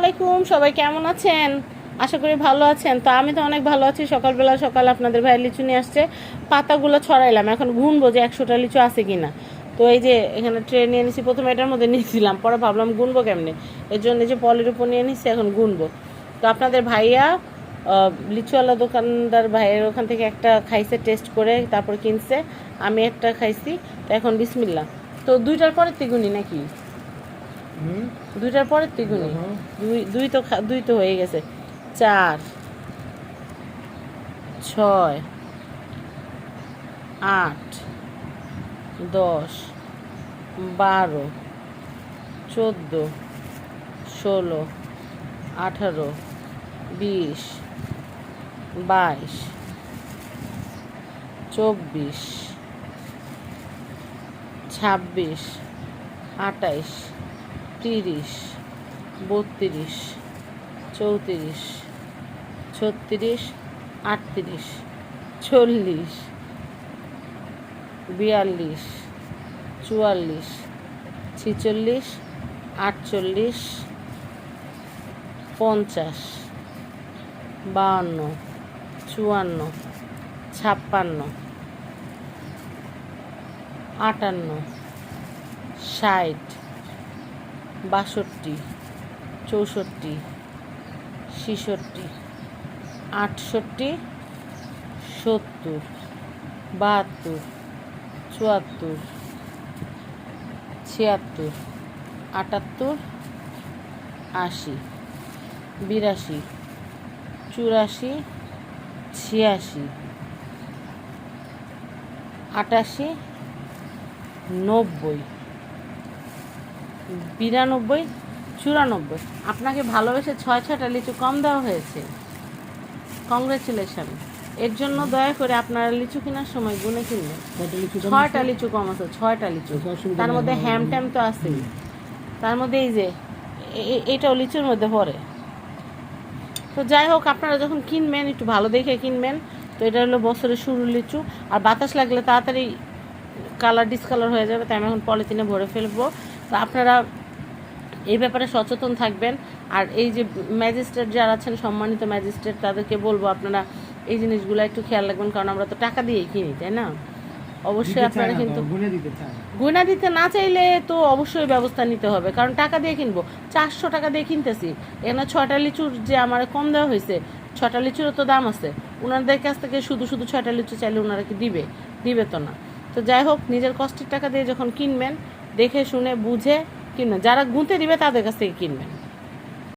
আলাইকুম, সবাই কেমন আছেন? আশা করি ভালো আছেন। তো আমি তো অনেক ভালো আছি। সকালবেলা সকাল আপনাদের ভাই লিচু নিয়ে আসছে। পাতাগুলো ছড়াইলাম। এখন গুনবো যে একশোটা লিচু আছে কি না তো এই যে এখানে ট্রে নিয়ে নিছি প্রথমে এটার মধ্যে নিয়েছিলাম পরে ভাবলাম গুনবো কেমনে? এর জন্য যে পলের উপর নিয়ে নিচ্ছি এখন গুনবো। তো আপনাদের ভাইয়া লিচুওয়ালা দোকানদার ভাইয়ের ওখান থেকে একটা খাইছে টেস্ট করে তারপর কিনছে। আমি একটা খাইছি। তো এখন বিসমিল্লা তো দুইটার পরে তিগুনি নাকি? দুইটার পরের তিগুনি। দুই দুই তো দুই তো হয়ে গেছে। চার ছয় আট দশ বারো চোদ্দ ষোলো আঠারো বিশ বাইশ চব্বিশ ছাব্বিশ আটাইশ তিরিশ, বত্রিশ, চৌত্রিশ, ছত্রিশ, আটত্রিশ, চল্লিশ, বিয়াল্লিশ, চুয়াল্লিশ, ছিচল্লিশ, আটচল্লিশ, পঞ্চাশ, বাহান্ন, চুয়ান্ন, ছাপ্পান্ন, আটান্ন, ষাট বাষট্টি, চৌষট্টি, ছেষট্টি, আটষট্টি, সত্তর, বাহাত্তর, চুয়াত্তর, ছিয়াত্তর, আটাত্তর, আশি, বিরাশি, চুরাশি, ছিয়াশি, আটাশি, নব্বই বিরানব্বই চুরানব্বই। আপনাকে ভালোবেসে ছয় ছয়টা লিচু কম দেওয়া হয়েছে। কংগ্রেচুলেশন এর জন্য দয়া করে আপনারা লিচু কেনার সময় গুনে কিনবেন। ছয়টা লিচু কম আছে? ছয়টা লিচু। তার মধ্যে হ্যাম ট্যাম তো আছেই। তার মধ্যে এই যে এটাও লিচুর মধ্যে পড়ে। তো যাই হোক আপনারা যখন কিনবেন একটু ভালো দেখে কিনবেন তো এটা হলো বছরের শুরু লিচু। আর বাতাস লাগলে তাড়াতাড়ি কালার ডিসকালার হয়ে যাবে তাই আমি এখন পলিথিনে ভরে ফেলব। তো আপনারা এই ব্যাপারে সচেতন থাকবেন। আর এই যে ম্যাজিস্ট্রেট যারা আছেন সম্মানিত ম্যাজিস্ট্রেট তাদেরকে বলব আপনারা এই জিনিসগুলো একটু খেয়াল রাখবেন কারণ আমরা তো টাকা দিয়েই কিনি তাই না? অবশ্যই আপনারা কিন্তু গুনে দিতে না। চাইলে তো অবশ্যই ব্যবস্থা নিতে হবে কারণ টাকা দিয়ে কিনবো। চারশো টাকা দিয়ে কিনতেছি এখানে ছয়টা লিচুর যে আমার কম দেওয়া হয়েছে ছটা লিচুরও তো দাম আছে। ওনাদের কাছ থেকে শুধু শুধু ছয়টা লিচু চাইলে ওনারা কি দিবে? দিবে তো না। তো যাই হোক নিজের কষ্টের টাকা দিয়ে যখন কিনবেন দেখে শুনে বুঝে কিনবেন যারা গুঁতে দিবে তাদের কাছ থেকে কিনবেন